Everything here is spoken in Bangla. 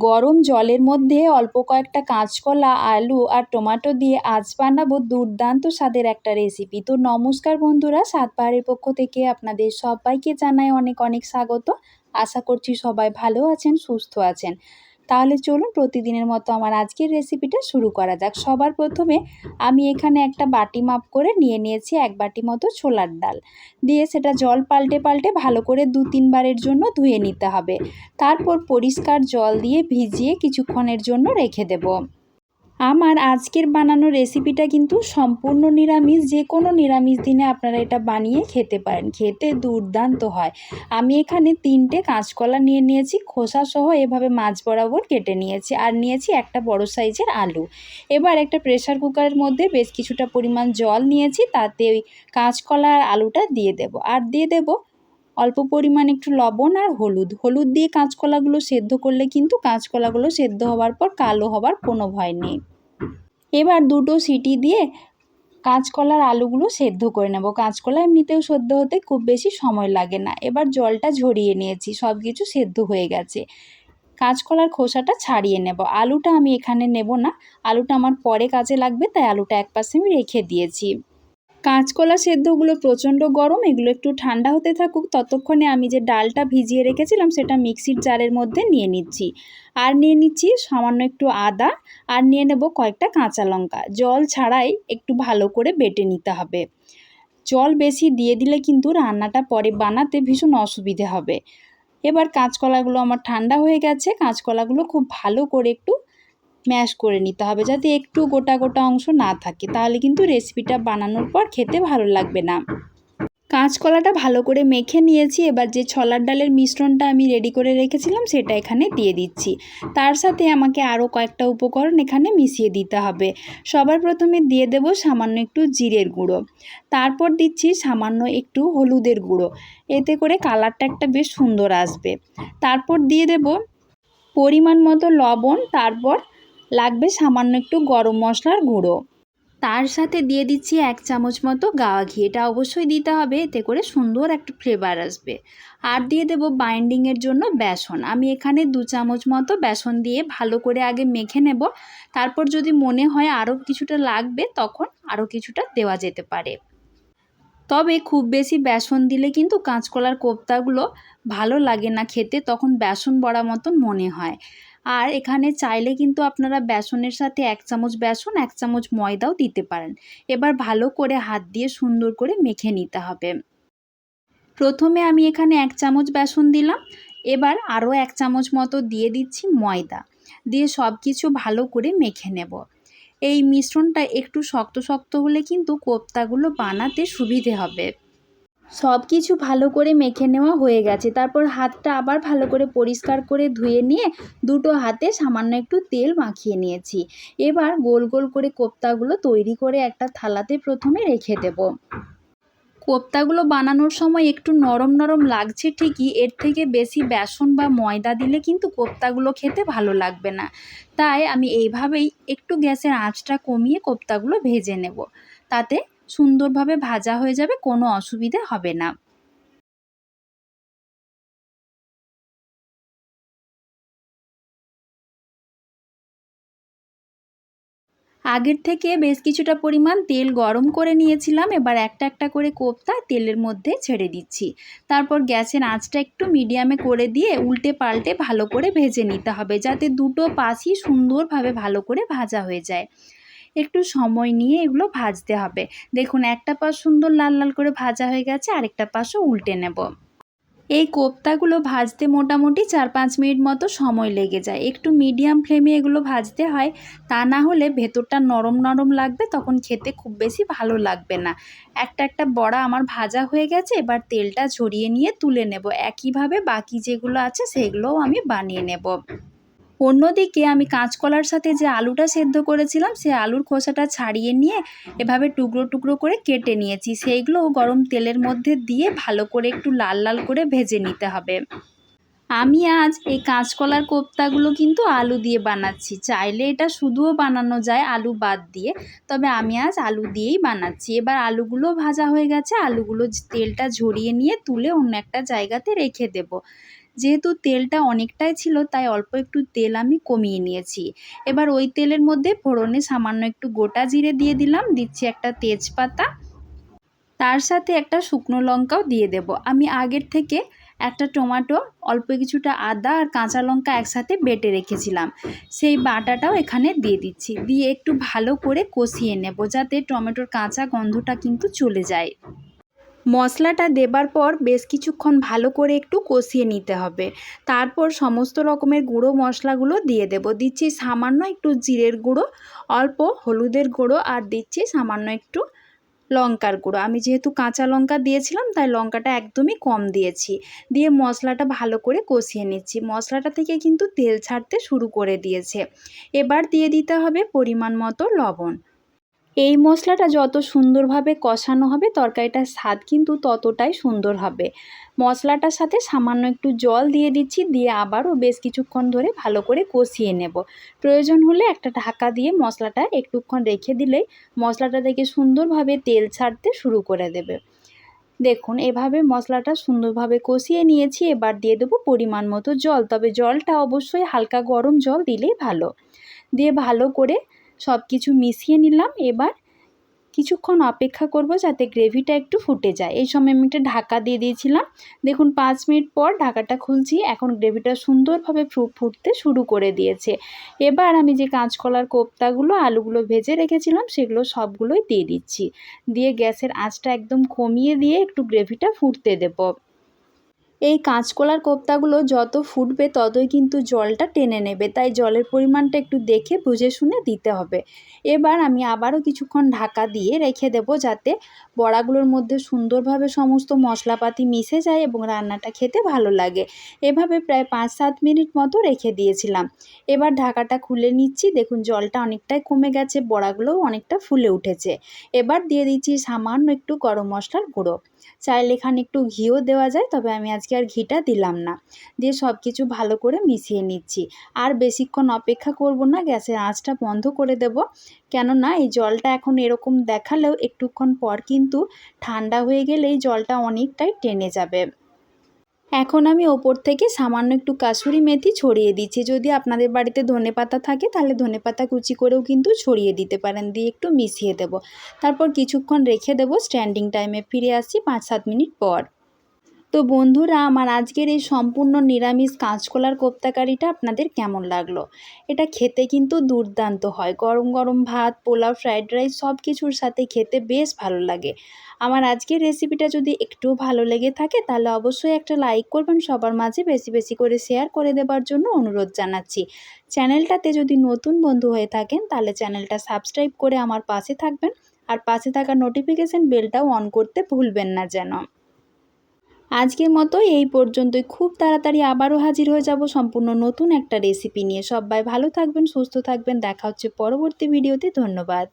গরম জলের মধ্যে অল্প কয়েকটা কাঁচকলা, আলু আর টমেটো দিয়ে আজ বানাবো দুর্দান্ত স্বাদের একটা রেসিপি তো নমস্কার বন্ধুরা সাত পাহাড়ের পক্ষ থেকে আপনাদের সবাইকে জানাই অনেক অনেক স্বাগত। আশা করছি সবাই ভালো আছেন, সুস্থ আছেন। তাহলে চলুন প্রতিদিনের মতো আমার আজকের রেসিপিটা শুরু করা যাক। সবার প্রথমে আমি এখানে একটা বাটি মাপ করে নিয়ে নিয়েছি এক বাটি মতো ছোলার ডাল। দিয়ে সেটা জল পাল্টে পাল্টে ভালো করে দু তিনবারের জন্য ধুয়ে নিতে হবে। তারপর পরিষ্কার জল দিয়ে ভিজিয়ে কিছুক্ষণের জন্য রেখে দেব। আমার আজকের বানানো রেসিপিটা কিন্তু সম্পূর্ণ নিরামিষ যে কোনো নিরামিষ দিনে আপনারা এটা বানিয়ে খেতে পারেন। খেতে দুর্দান্ত হয়। আমি এখানে তিনটে কাঁচকলা নিয়ে নিয়েছি, খোসা সহ এভাবে মাছ বরাবর কেটে নিয়েছি আর নিয়েছি একটা বড় সাইজের আলু। এবার একটা প্রেশার কুকারের মধ্যে বেশ কিছুটা পরিমাণ জল নিয়েছি, তাতে ওই কাঁচকলা আর আলুটা দিয়ে দেব। আর দিয়ে দেব অল্প পরিমাণ একটু লবণ আর হলুদ। হলুদ দিয়ে কাঁচকলাগুলো সেদ্ধ করলে কিন্তু কাঁচকলাগুলো সেদ্ধ হওয়ার পর কালো হওয়ার কোনো ভয় নেই। এবার দুটো সিটি দিয়ে কাঁচকলার আলুগুলো সেদ্ধ করে নেব। কাঁচকলা এমনিতেও সেদ্ধ হতে খুব বেশি সময় লাগে না। এবার জলটা ঝরিয়ে নিয়েছি সব কিছু সেদ্ধ হয়ে গেছে। কাঁচকলার খোসাটা ছাড়িয়ে নেব। আলুটা আমি এখানে নেব না। আলুটা আমার পরে কাজে লাগবে, তাই আলুটা এক পাশে আমি রেখে দিয়েছি। কাঁচকলা সেদ্ধগুলো প্রচণ্ড গরম, এগুলো একটু ঠান্ডা হতে থাকুক, ততক্ষণে আমি যে ডালটা ভিজিয়ে রেখেছিলাম সেটা মিক্সির জারের মধ্যে নিয়ে নিচ্ছি। আর নিয়ে নিচ্ছি সামান্য একটু আদা, আর নিয়ে নেব কয়েকটা কাঁচা লঙ্কা। জল ছাড়াই একটু ভালো করে বেটে নিতে হবে। জল বেশি দিয়ে দিলে কিন্তু রান্নাটা পরে বানাতে ভীষণ অসুবিধে হবে। এবার কাঁচকলাগুলো আমার ঠান্ডা হয়ে গেছে, কাঁচকলাগুলো খুব ভালো করে একটু ম্যাশ করে নিতে হবে যাতে একটু গোটা গোটা অংশ না থাকে। তাহলে কিন্তু রেসিপিটা বানানোর পর খেতে ভালো লাগবে না। কাঁচকলাটা ভালো করে মেখে নিয়েছি। এবার যে ছলার ডালের মিশ্রণটা আমি রেডি করে রেখেছিলাম, সেটা এখানে দিয়ে দিচ্ছি। তার সাথে আমাকে আরও কয়েকটা উপকরণ এখানে মিশিয়ে দিতে হবে। সবার প্রথমে দিয়ে দেব সামান্য একটু জিরের গুঁড়ো। তারপর দিচ্ছি সামান্য একটু হলুদের গুঁড়ো। এতে করে কালারটা একটা বেশ সুন্দর আসবে। তারপর দিয়ে দেব পরিমাণ মতো লবণ। তারপর লাগবে সামান্য একটু গরম মশলার গুঁড়ো। তার সাথে দিয়ে দিচ্ছি এক চামচ মতো গাওয়া ঘি এটা অবশ্যই দিতে হবে, এতে করে সুন্দর একটা ফ্লেভার আসবে। আর দিয়ে দেব বাইন্ডিংয়ের জন্য বেসন। আমি এখানে দু চামচ মতো বেসন দিয়ে ভালো করে আগে মেখে নেব। তারপর যদি মনে হয় আরও কিছুটা লাগবে, তখন আরও কিছুটা দেওয়া যেতে পারে। তবে খুব বেশি বেসন দিলে কিন্তু কাঁচকলার কোপ্তাগুলো ভালো লাগে না খেতে, তখন বেসন বড়া মতন মনে হয়। আর এখানে চাইলে কিন্তু আপনারা বেসনের সাথে এক চামচ বেসন, এক চামচ ময়দাও দিতে পারেন। এবার ভালো করে হাত দিয়ে সুন্দর করে মেখে নিতে হবে। প্রথমে আমি এখানে এক চামচ বেসন দিলাম। এবার আরও এক চামচ মতো দিয়ে দিচ্ছি ময়দা। দিয়ে সব কিছু ভালো করে মেখে নেব। এই মিশ্রণটা একটু শক্ত শক্ত হলে কিন্তু কোপ্তাগুলো বানাতে সুবিধে হবে। সব কিছু ভালো করে মেখে নেওয়া হয়ে গেছে। তারপর হাতটা আবার ভালো করে পরিষ্কার করে ধুয়ে নিয়ে দুটো হাতে সামান্য একটু তেল মাখিয়ে নিয়েছি। এবার গোল গোল করে কোপ্তাগুলো তৈরি করে একটা থালাতে প্রথমে রেখে দেব। কোপ্তাগুলো বানানোর সময় একটু নরম নরম লাগছে ঠিকই, এর থেকে বেশি বেসন বা ময়দা দিলে কিন্তু কোপ্তাগুলো খেতে ভালো লাগবে না। তাই আমি এইভাবেই একটু গ্যাসের আঁচটা কমিয়ে কোপ্তাগুলো ভেজে নেব। তাতে সুন্দরভাবে ভাজা হয়ে যাবে, কোনো অসুবিধে হবে না। আগের থেকে বেশ কিছুটা পরিমাণ তেল গরম করে নিয়েছিলাম, এবার একটা একটা করে কোপ্তা তেলের মধ্যে ছেড়ে দিচ্ছি। তারপর গ্যাসের আঁচটা একটু মিডিয়ামে করে দিয়ে উল্টে পাল্টে ভালো করে ভেজে নিতে হবে, যাতে দুটো পাশই সুন্দরভাবে ভালো করে ভাজা হয়ে যায়। একটু সময় নিয়ে এগুলো ভাজতে হবে। দেখুন, একটা পাশ সুন্দর লাল লাল করে ভাজা হয়ে গেছে, আরেকটা পাশও উল্টে নেব। এই কোপ্তাগুলো ভাজতে মোটামুটি চার পাঁচ মিনিট মতো সময় লেগে যায়। একটু মিডিয়াম ফ্লেমে এগুলো ভাজতে হয়, তা না হলে ভেতরটা নরম নরম লাগবে, তখন খেতে খুব বেশি ভালো লাগবে না। একটা একটা বড়া আমার ভাজা হয়ে গেছে, এবার তেলটা ঝরিয়ে নিয়ে তুলে নেব। একইভাবে বাকি যেগুলো আছে, সেগুলোও আমি বানিয়ে নেব। অন্যদিকে আমি কাঁচকলার সাথে যে আলুটা সেদ্ধ করেছিলাম, সে আলুর খোসাটা ছাড়িয়ে নিয়ে এভাবে টুকরো টুকরো করে কেটে নিয়েছি। সেইগুলো গরম তেলের মধ্যে দিয়ে ভালো করে একটু লাল লাল করে ভেজে নিতে হবে। আমি আজ এই কাঁচকলার কোপ্তাগুলো কিন্তু আলু দিয়ে বানাচ্ছি। চাইলে এটা শুধুও বানানো যায় আলু বাদ দিয়ে, তবে আমি আজ আলু দিয়েই বানাচ্ছি। এবার আলুগুলো ভাজা হয়ে গেছে, আলুগুলো তেলটা ঝরিয়ে নিয়ে তুলে অন্য একটা জায়গাতে রেখে দেব। যেহেতু তেলটা অনেকটাই ছিল, তাই অল্প একটু তেল আমি কমিয়ে নিয়েছি। এবার ওই তেলের মধ্যে ফোড়নে সামান্য একটু গোটা জিরে দিয়ে দিলাম, দিচ্ছি একটা তেজপাতা। তার সাথে একটা শুকনো লঙ্কাও দিয়ে দেব। আমি আগের থেকে একটা টমেটো, অল্প কিছুটা আদা আর কাঁচা লঙ্কা একসাথে বেটে রেখেছিলাম। সেই বাটাটাও এখানে দিয়ে দিচ্ছি। দিয়ে একটু ভালো করে কষিয়ে নেব, যাতে টমেটোর কাঁচা গন্ধটা কিন্তু চলে যায়। মশলাটা দেবার পর বেশ কিছুক্ষণ ভালো করে একটু কষিয়ে নিতে হবে। তারপর সমস্ত রকমের গুঁড়ো মশলাগুলো দিয়ে দেব। দিচ্ছি সামান্য একটু জিরের গুঁড়ো, অল্প হলুদের গুঁড়ো আর দিচ্ছি সামান্য একটু লঙ্কার গুঁড়ো। আমি যেহেতু কাঁচা লঙ্কা দিয়েছিলাম, তাই লঙ্কাটা একদমই কম দিয়েছি। দিয়ে মশলাটা ভালো করে কষিয়ে নিচ্ছি। মশলাটা থেকে কিন্তু তেল ছাড়তে শুরু করে দিয়েছে। এবার দিয়ে দিতে হবে পরিমাণ মতো লবণ। এই মশলাটা যত সুন্দরভাবে কষানো হবে, তরকারিটার স্বাদ কিন্তু ততটাই সুন্দর হবে। মশলাটার সাথে সামান্য একটু জল দিয়ে দিচ্ছি, দিয়ে আবারও বেশ কিছুক্ষণ ধরে ভালো করে কষিয়ে নেব। প্রয়োজন হলে একটা ঢাকা দিয়ে মশলাটা একটুক্ষণ রেখে দিলেই মশলাটা থেকে সুন্দরভাবে তেল ছাড়তে শুরু করে দেবে। দেখুন, এভাবে মশলাটা সুন্দরভাবে কষিয়ে নিয়েছি, এবার দিয়ে দেবো পরিমাণ মতো জল। তবে জলটা অবশ্যই হালকা গরম জল দিলেই ভালো। দিয়ে ভালো করে সব কিছু মিশিয়ে নিলাম। এবার কিছুক্ষণ অপেক্ষা করব যাতে গ্রেভিটা একটু ফুটে যায়। এই সময় আমি একটা ঢাকা দিয়ে দিয়েছিলাম। দেখুন, পাঁচ মিনিট পর ঢাকাটা খুলছি। এখন গ্রেভিটা সুন্দরভাবে ফুটতে শুরু করে দিয়েছে। এবার আমি যে কাঁচকলার কোপ্তাগুলো, আলুগুলো ভেজে রেখেছিলাম, সেগুলো সবগুলোই দিয়ে দিচ্ছি। দিয়ে গ্যাসের আঁচটা একদম কমিয়ে দিয়ে একটু গ্রেভিটা ফুটতে দেবো। এই কাঁচকলার কোপ্তাগুলো যত ফুটবে ততই কিন্তু জলটা টেনে নেবে। তাই জলের পরিমাণটা একটু দেখে, বুঝে শুনে দিতে হবে। এবার আমি আবারও কিছুক্ষণ ঢাকা দিয়ে রেখে দেব যাতে বড়াগুলোর মধ্যে সুন্দরভাবে সমস্ত মশলাপাতি মিশে যায় এবং রান্নাটা খেতে ভালো লাগে। এভাবে প্রায় পাঁচ সাত মিনিট মতো রেখে দিয়েছিলাম। এবার ঢাকাটা খুলে নিচ্ছি। দেখুন, জলটা অনেকটাই কমে গেছে, বড়াগুলোও অনেকটা ফুলে উঠেছে। এবার দিয়ে দিচ্ছি সামান্য একটু গরম মশলার গুঁড়ো। চাইলে এখানে একটু ঘিও দেওয়া যায়, তবে আমি আজকে আর ঘিটা দিলাম না। দিয়ে সব কিছু ভালো করে মিশিয়ে নিচ্ছি। আর বেশিক্ষণ অপেক্ষা করব না, গ্যাসের আঁচটা বন্ধ করে দেব। কেননা এই জলটা এখন এরকম দেখালেও একটুক্ষণ পর কিন্তু ঠান্ডা হয়ে গেলে এই জলটা অনেকটাই টেনে যাবে। এখন আমি ওপর থেকে সামান্য একটু কাসুরি মেথি ছড়িয়ে দিচ্ছি। যদি আপনাদের বাড়িতে ধনে পাতা থাকে, তাহলে ধনে পাতা কুচি করেও কিন্তু ছড়িয়ে দিতে পারেন। দিয়ে একটু মিশিয়ে দেব। তারপর কিছুক্ষণ রেখে দেব। স্ট্যান্ডিং টাইমে ফিরে আসছি পাঁচ সাত মিনিট পর। তো বন্ধুরা, আমার আজকের এই সম্পূর্ণ নিরামিষ কাঁচকলার কোপ্তাকারিটা আপনাদের কেমন লাগল? এটা খেতে কিন্তু দুর্দান্ত হয়। গরম গরম ভাত, পোলাও ফ্রায়েড রাইস সব কিছুর সাথে খেতে বেশ ভালো লাগে। আমার আজকের রেসিপিটা যদি একটু ভালো লেগে থাকে, তাহলে অবশ্যই একটা লাইক করবেন। সবার মাঝে বেশি বেশি করে শেয়ার করে দেবার জন্য অনুরোধ জানাচ্ছি। চ্যানেলটাতে যদি নতুন বন্ধু হয়ে থাকেন, তাহলে চ্যানেলটা সাবস্ক্রাইব করে আমার পাশে থাকবেন। আর পাশে থাকা নোটিফিকেশান বেলটাও অন করতে ভুলবেন না যেন। আজকের মতো এই পর্যন্তই। খুব তাড়াতাড়ি আবারও হাজির হয়ে যাব সম্পূর্ণ নতুন একটা রেসিপি নিয়ে। সবাই ভালো থাকবেন, সুস্থ থাকবেন। দেখা হচ্ছে পরবর্তী ভিডিওতে ধন্যবাদ।